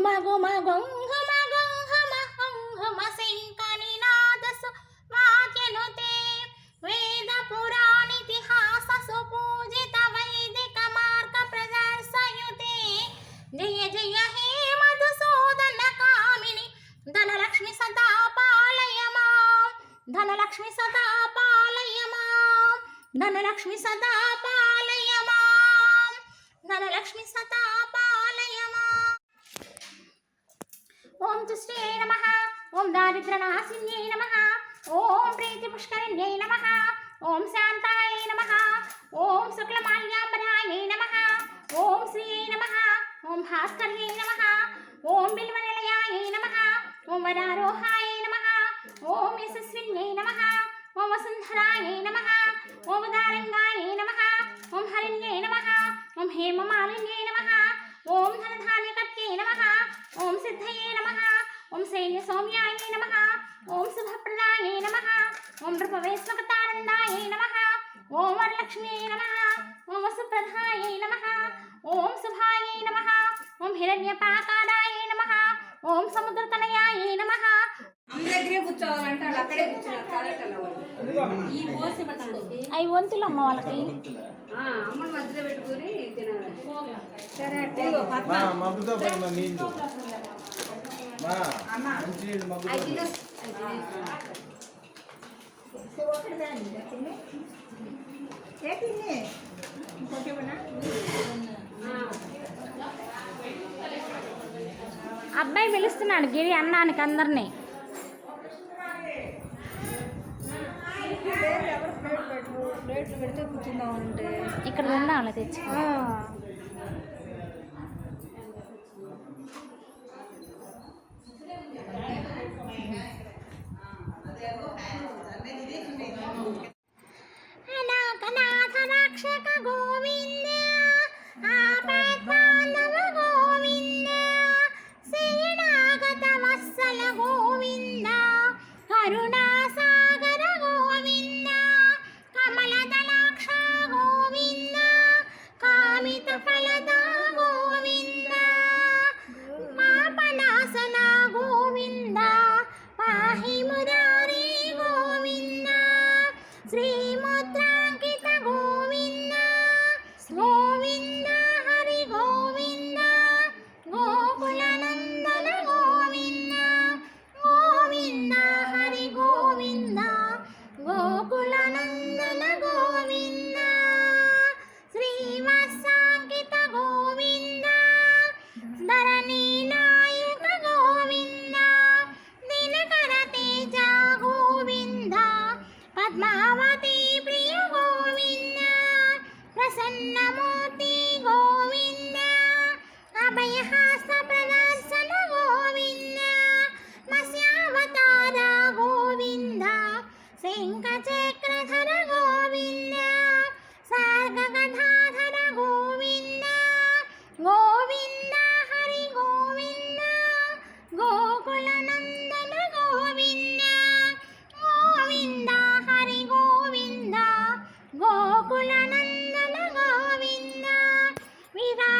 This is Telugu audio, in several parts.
గుమ గుమ గుంఘుమ గుంఘుమ గుంఘుమ శంకని నాదసు వాక్యనుతే వేద పురాణితిహాస సుపూజిత వైదిక మార్గ ప్రదర్శయుతే జయ జయ హే మధుసూదన కామిని ధనలక్ష్మి సదా పాలయ మాం ధనలక్ష్మి సదా పాలయ మాం ధనలక్ష్మి సదా పాలయ మాం ధనలక్ష్మి సదా పాలయ మాం ఓం తుష్టే నమ ఓం దారిద్ర్యనాశిన్యై నమ ఓం ప్రీతి పుష్కరిణ్యై నమ ఓం శాంతాయ నమ ఓం శుక్లమాల్యాంబరాయ నమ ఓం శ్రీయై నమ ఓం భాస్కర్యై నమ ఓం బిల్వనిలయాయ నమ ఓం వరారోహాయ నమ ఓం యశస్విన్యై నమ ఓం వసుంధరాయ నమ ఓం ఉదారంగాయ నమ ఓం హరిణ్యై నమ ఓం హేమమాలిన్యై నమ ఓం ధనధాన్యకర్త్యై నమ ఓం సిద్ధయే నమ. ఓం సైన్య సౌమ్యాయ నమ. ఓం శుభప్రదాయ నమ. ఓం నృపవేశ్వకతానందాయ నమ. ఓం వరలక్ష్మీ నమ. ఓం వసుప్రధాయ నమ. ఓం శుభాయ నమ. ఓం హిరణ్యపాకారాయ నమ. ఓం సముద్రతనయాయ నమ. అమ్మ దగ్గరే కూర్చోవాలంటే వాళ్ళు అక్కడే కూర్చున్నారు టాయిలెట్ వాళ్ళు. ఈ పోసి పట్టాలి అవి వంతులమ్మ వాళ్ళకి. అమ్మని మధ్యలో పెట్టుకొని తినాలి. సరే అంటే ఇగో మా పద్మ మబ్బుతో పడిన నీళ్ళు. మా మంచి నీళ్ళు మబ్బుతో అవి పడిన. తినేసి అబ్బాయి పిలుస్తున్నాడు గిరి అన్నానికి అందరినీ. ప్లేట్లు పెడితే కూర్చుందామంటే ఇక్కడ ఉండాలి తెచ్చి అనాథ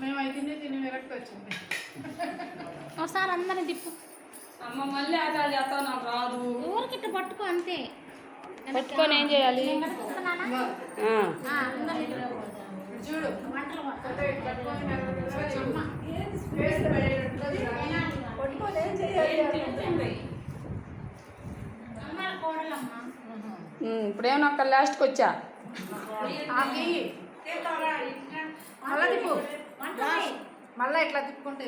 మేము అయితే తిని విరక్తి వచ్చింది ఒకసారి అందరిని తిప్పు. అమ్మ మళ్ళీ ఆటలు చేస్తావు నాకు రాదు. ఊరికిట్ట పట్టుకో అంతే. పట్టుకొని ఏం చేయాలి. చూడు. వంటలు పట్టుకొని ఏం చేయాలి? లాస్ట్కి వచ్చా? ఆగి. మళ్ళా ఇట్లా తిప్పుకుంటే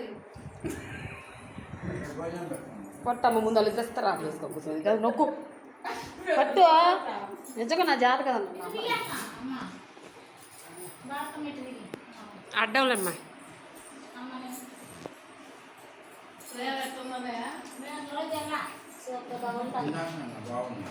పొట్టమ్మ ముందు వాళ్ళు తెస్తారా చేసుకో కూర్చొని. కదా నొక్కు. పట్టు. నిజంగా నా జాత కదా అమ్మ బాగా మెట్టు అడ్డంలేమ్మా బాగుంది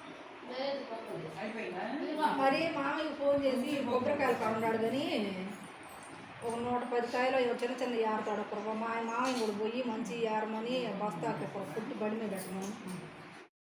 మరి మామయ్యకి ఫోన్ చేసి కొబ్బరికాయలు కొన్నాడు కానీ ఒక నూట పది కాయలు ఏవో చిన్న చిన్న ఏరతాడు అక్కడ మా మామయ్య కూడా పోయి మంచి ఏరమని బస్తాకి అక్కడ బండి మీద పెట్టను.